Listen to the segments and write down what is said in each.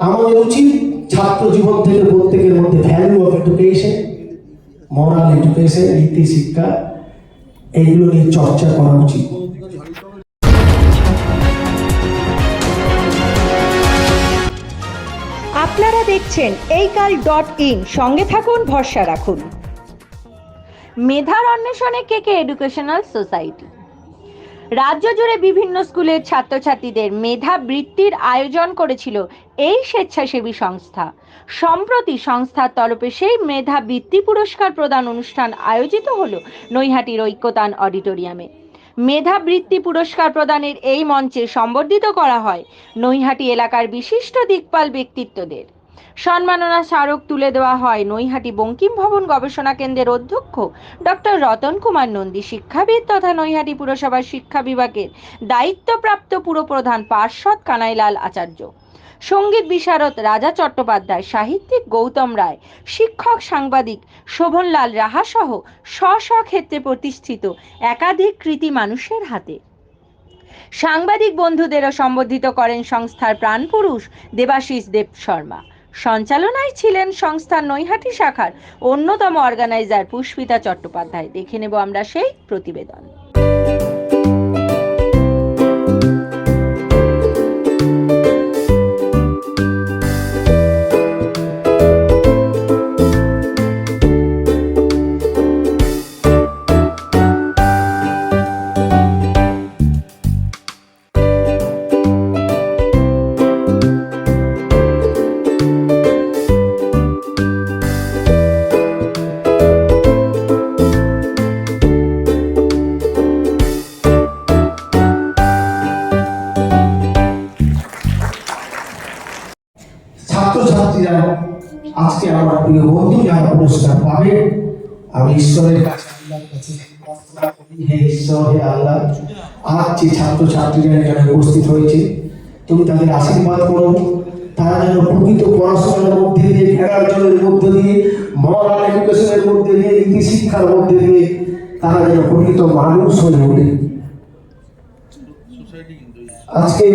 আমাদের উচিত ছাত্র জীবন থেকে প্রত্যেকের মধ্যে value of education moral education নীতি শিক্ষা এইগুলো নিয়ে চর্চা করা উচিত। আপনারা দেখছেন এই কাল ডট ইন। সঙ্গে থাকুন ভরসা রাখুন। মেধার অন্বেষণে কেকে এডুকেশনাল সোসাইটি রাজ্য জুড়ে বিভিন্ন স্কুলের ছাত্রছাত্রীদের মেধা বৃত্তির আয়োজন করেছিল এই স্বেচ্ছাসেবী সংস্থা। সম্প্রতি সংস্থার তরফে সেই মেধা বৃত্তি পুরস্কার প্রদান অনুষ্ঠান আয়োজিত হল নৈহাটির ঐক্যতান অডিটোরিয়ামে। মেধা বৃত্তি পুরস্কার প্রদানের এই মঞ্চে সম্বর্ধিত করা হয় নৈহাটি এলাকার বিশিষ্ট দিকপাল ব্যক্তিত্বদের। সম্মাননা স্মারক তুলে দেওয়া হয় নৈহাটি বঙ্কিম ভবন গবেষণা কেন্দ্রের অধ্যক্ষ ডক্টর রতন কুমার নন্দী শিক্ষাবিদ তথা নৈহাটি পুরসভার শিক্ষা বিভাগের দায়িত্বপ্রাপ্ত পুরপ্রধান পার্ষদ কানাইলাল আচার্য। সংগীত বিশারদ রাজা চট্টোপাধ্যায়, সাহিত্যিক গৌতম রায়, শিক্ষক সাংবাদিক শোভনলাল রাহা সহ স্ব স্ব ক্ষেত্রে প্রতিষ্ঠিত একাধিক কৃতি মানুষের হাতে। সাংবাদিক বন্ধুদেরও সম্বোধিত করেন সংস্থার প্রাণপুরুষ দেবাশিস দেব শর্মা। সঞ্চালনায় ছিলেন সংস্থার নৈহাটি শাখার অন্যতম অর্গানাইজার পুষ্পিতা চট্টোপাধ্যায়। দেখে নেব আমরা সেই প্রতিবেদন। কাছে আল্লাহ আজ যে ছাত্রছাত্রীরা এখানে উপস্থিত হয়েছে তুমি তাদের আশীর্বাদ করো তারা যেন প্রকৃত পড়াশোনার মধ্যে দিয়ে খেলার মধ্যে দিয়ে মরাল এডুকেশনের মধ্যে দিয়ে নীতি শিক্ষার মধ্যে দিয়ে তারা যেন প্রকৃত মানুষ হয়ে ওঠে আজকে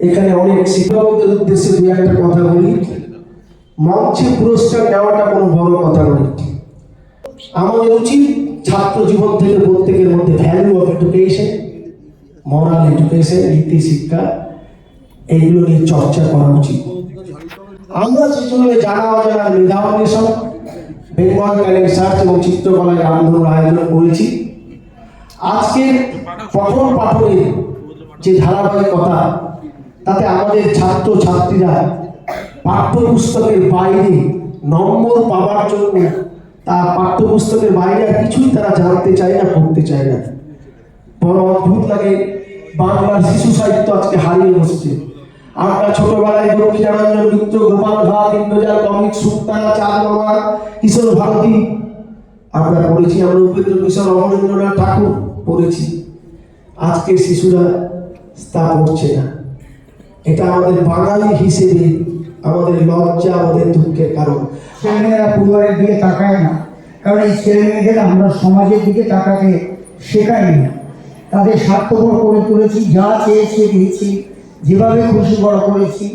এখানে অনেক শিক্ষকদের উদ্দেশ্যে দু একটা কথা বলি মঞ্চে পুরস্কার নেওয়াটা কোনো বড় কথা নয়। আমাদের উচিত ছাত্র জীবন থেকে প্রত্যেকের মধ্যে value of education moral education নীতি, শিক্ষা, এইগুলো নিয়ে চর্চা করা উচিত। আমরা যে জন্য জানা অজানা মেধা অন্বেষণ, বেঙ্গল সার্চ এবং চিত্রকলায় আন্দোলন আয়োজন করেছি আজকের পঠন পাঠনের যে ধারাবাহিকতা, তাতে আমাদের ছাত্র ছাত্রীরা পাঠ্যপুস্তকের বাইরে নম্বর পাওয়ার জন্য তা পাঠ্যপুস্তকের বাইরে আর কিছুই তারা জানতে চায় না, পড়তে চায় না। বড় অদ্ভুত লাগে, বাংলার শিশু সাহিত্য আজকে হারিয়ে বসছে। আমরা ছোটবেলায় দক্ষিণারঞ্জন মিত্র, গোপাল ভাট ইন্দ্রজাল, কমিক সুক্তানা চাঁদ কিশোর ভারতী। আমরা পড়েছি, আমরা উপেন্দ্র কিশোর, অমরেন্দ্রনাথ ঠাকুর পড়েছি। আজকে শিশুরা তা পড়ছে না। এটা আমাদের বাঙালি হিসেবে আমাদের লজ্জা, আমাদের দুঃখের কারণ। ছেলেমেয়েরা পরিবারের দিকে তাকায় না। কারণ এই ছেলেমেয়েদের আমরা সমাজের দিকে তাকাতে শেখাই না। তাদের স্বার্থপর করে তুলেছি, যা চেয়েছে দিয়েছি, যেভাবে খুশি বড় করেছি,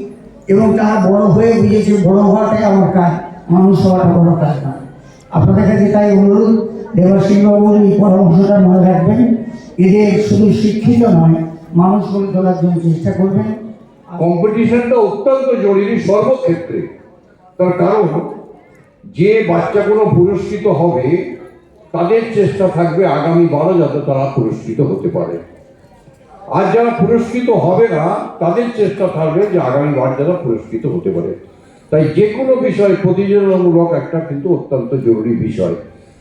এবং তারা বড় হয়ে বুঝেছে, বড় হওয়াটাই আমার কাজ, মানুষ হওয়াটা বড় কাজ না। আপনাদের কাছে তাই অনুরোধ দেবাসিংহবাবুর এই পরামর্শটা মনে রাখবেন। এদের শুধু শিক্ষিত নয়, মানুষ করে তোলার জন্য চেষ্টা করবেন। কম্পিটিশনটা অত্যন্ত জরুরি সর্বক্ষেত্রে। তার কারণ যে বাচ্চাগুলো পুরস্কৃত হবে, তাদের চেষ্টা থাকবে আগামী বারো যাতে তারা পুরস্কৃত হতে পারে। আর যারা পুরস্কৃত হবে না, তাদের চেষ্টা থাকবে যে আগামী বার যারা পুরস্কৃত হতে পারে। তাই যে কোনো বিষয় প্রতিযোগিতামূলক একটা কিন্তু অত্যন্ত জরুরি বিষয়।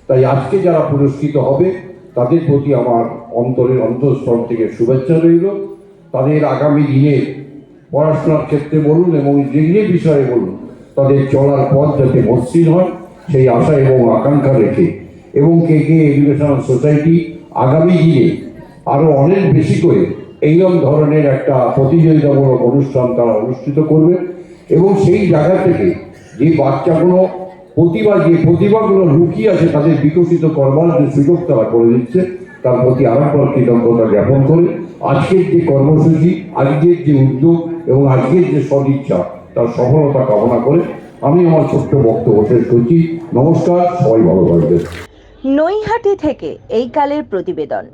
তাই আজকে যারা পুরস্কৃত হবে, তাদের প্রতি আমার অন্তরের অন্তঃস্থল থেকে শুভেচ্ছা রইল। তাদের আগামী দিনে পড়াশোনার ক্ষেত্রে বলুন এবং যে বিষয়ে বলুন তাদের চলার পথ যাতে মসৃণ হয়, সেই আশা এবং আকাঙ্ক্ষা রেখে। এবং কে কে এডুকেশনাল সোসাইটি আগামী দিনে আরও অনেক বেশি করে এইরকম ধরনের একটা প্রতিযোগিতামূলক অনুষ্ঠান তারা অনুষ্ঠিত করবে। এবং সেই জায়গা থেকে যে বাচ্চাগুলো প্রতিভা, যে প্রতিভাগুলো লুকিয়ে আছে, তাদের বিকশিত করবার যে সুযোগ তারা করে দিচ্ছে, তার প্রতি আরেকবার কৃতজ্ঞতা জ্ঞাপন করে আজকের যে কর্মসূচি, আজকের যে উদ্যোগ এবং আজকের যে সদিচ্ছা তার সফলতা কামনা করে আমি আমার ছোট্ট বক্তব্য শেষ করছি। নমস্কার, সবাই ভালো থাকবেন। নৈহাটি থেকে এই কালের প্রতিবেদন।